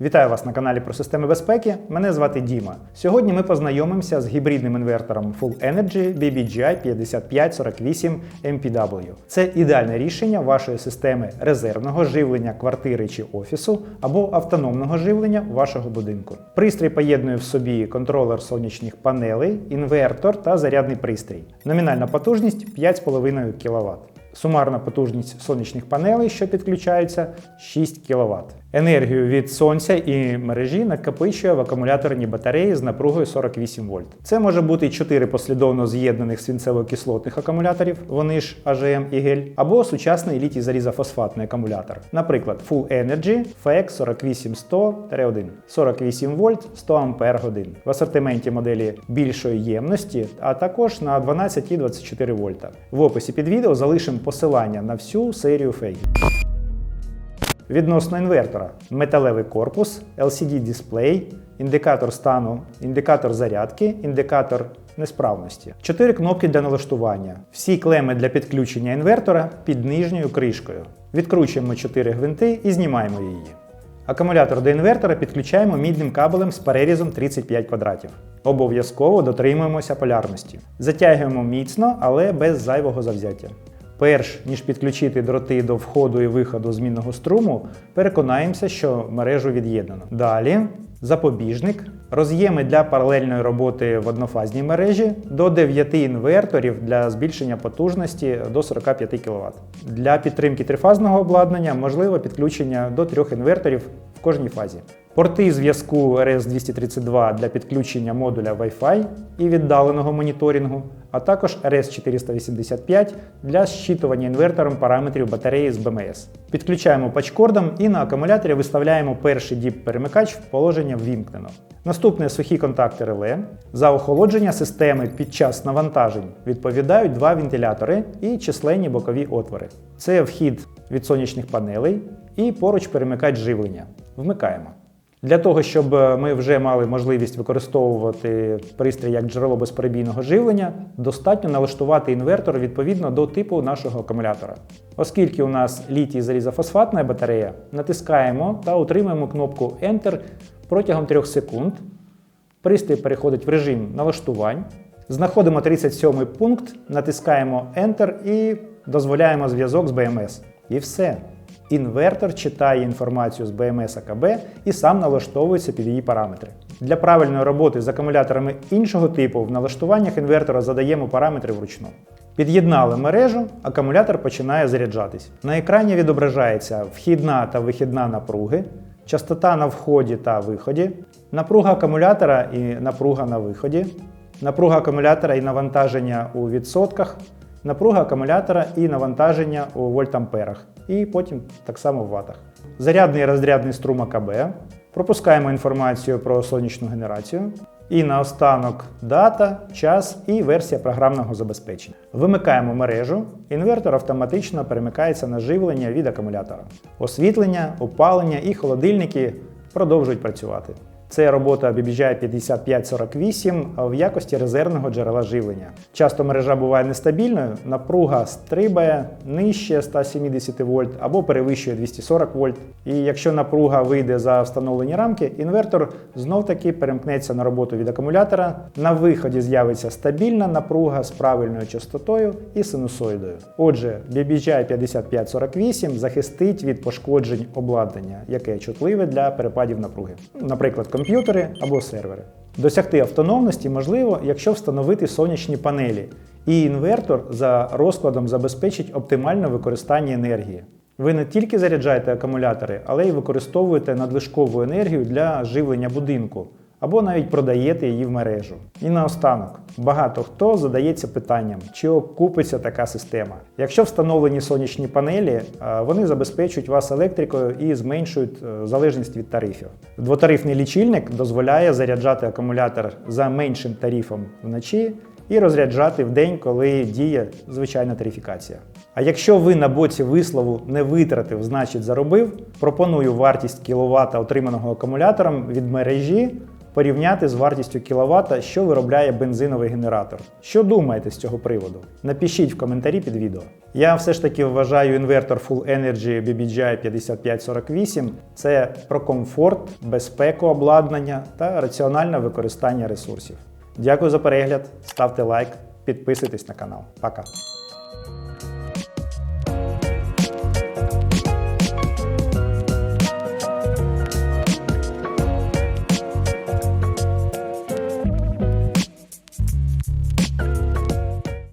Вітаю вас на каналі про системи безпеки. Мене звати Діма. Сьогодні ми познайомимося з гібридним інвертором Full Energy BBGI 5548 MPW. Це ідеальне рішення вашої системи резервного живлення квартири чи офісу або автономного живлення вашого будинку. Пристрій поєднує в собі контролер сонячних панелей, інвертор та зарядний пристрій. Номінальна потужність 5,5 кВт. Сумарна потужність сонячних панелей, що підключаються, 6 кВт. Енергію від сонця і мережі накопичує в акумуляторні батареї з напругою 48 вольт. Це може бути 4 послідовно з'єднаних свинцево-кислотних акумуляторів, вони ж AGM і гель, або сучасний літій залізофосфатний акумулятор. Наприклад, Full Energy FX 48100-1 48 вольт 100 Ампер годин. В асортименті моделі більшої ємності, а також на 12 і 24 вольта. В описі під відео залишимо посилання на всю серію фейгів. Відносно інвертора: металевий корпус, LCD-дисплей, індикатор стану, індикатор зарядки, індикатор несправності. Чотири кнопки для налаштування. Всі клеми для підключення інвертора під нижньою кришкою. Відкручуємо 4 гвинти і знімаємо її. Акумулятор до інвертора підключаємо мідним кабелем з перерізом 35 квадратів. Обов'язково дотримуємося полярності. Затягуємо міцно, але без зайвого завзяття. Перш ніж підключити дроти до входу і виходу змінного струму, переконаємося, що мережу від'єднано. Далі запобіжник, роз'єми для паралельної роботи в однофазній мережі до 9 інверторів для збільшення потужності до 45 кВт. Для підтримки трифазного обладнання можливо підключення до трьох інверторів в кожній фазі. Порти зв'язку RS-232 для підключення модуля Wi-Fi і віддаленого моніторингу, а також RS-485 для зчитування інвертором параметрів батареї з БМС. Підключаємо пачкордом і на акумуляторі виставляємо перший діп-перемикач в положення ввімкнено. Наступне сухі контакти реле. За охолодження системи під час навантажень відповідають два вентилятори і численні бокові отвори. Це вхід від сонячних панелей і поруч перемикач живлення. Вмикаємо. Для того, щоб ми вже мали можливість використовувати пристрій як джерело безперебійного живлення, достатньо налаштувати інвертор відповідно до типу нашого акумулятора. Оскільки у нас літій залізофосфатна батарея, натискаємо та утримуємо кнопку Enter протягом 3 секунд. Пристрій переходить в режим налаштувань. Знаходимо 37 пункт, натискаємо Enter і дозволяємо зв'язок з BMS. І все. Інвертор читає інформацію з BMS АКБ і сам налаштовується під її параметри. Для правильної роботи з акумуляторами іншого типу в налаштуваннях інвертора задаємо параметри вручну. Під'єднали мережу, акумулятор починає заряджатись. На екрані відображається вхідна та вихідна напруги, частота на вході та виході, напруга акумулятора і напруга на виході, напруга акумулятора і навантаження у відсотках, напруга акумулятора і навантаження у вольтамперах, і потім так само в ватах. Зарядний і розрядний струм АКБ. Пропускаємо інформацію про сонячну генерацію. І наостанок дата, час і версія програмного забезпечення. Вимикаємо мережу, інвертор автоматично перемикається на живлення від акумулятора. Освітлення, опалення і холодильники продовжують працювати. Це робота BBGI 5548 в якості резервного джерела живлення. Часто мережа буває нестабільною, напруга стрибає нижче 170 вольт або перевищує 240 вольт. І якщо напруга вийде за встановлені рамки, інвертор знов-таки перемкнеться на роботу від акумулятора. На виході з'явиться стабільна напруга з правильною частотою і синусоїдою. Отже, BBGI 5548 захистить від пошкоджень обладнання, яке чутливе для перепадів напруги. Наприклад, комп'ютери або сервери. Досягти автономності можливо, якщо встановити сонячні панелі, і інвертор за розкладом забезпечить оптимальне використання енергії. Ви не тільки заряджаєте акумулятори, але й використовуєте надлишкову енергію для живлення будинку або навіть продаєте її в мережу. І наостанок, багато хто задається питанням, чи окупиться така система. Якщо встановлені сонячні панелі, вони забезпечують вас електрикою і зменшують е, залежність від тарифів. Двотарифний лічильник дозволяє заряджати акумулятор за меншим тарифом вночі і розряджати в день, коли діє звичайна тарифікація. А якщо ви на боці вислову не витратив, значить заробив, пропоную вартість кіловата отриманого акумулятором від мережі порівняти з вартістю кіловата, що виробляє бензиновий генератор. Що думаєте з цього приводу? Напишіть в коментарі під відео. Я все ж таки вважаю інвертор Full Energy BBGI 5548 це про комфорт, безпеку обладнання та раціональне використання ресурсів. Дякую за перегляд, ставте лайк, підписуйтесь на канал. Пока!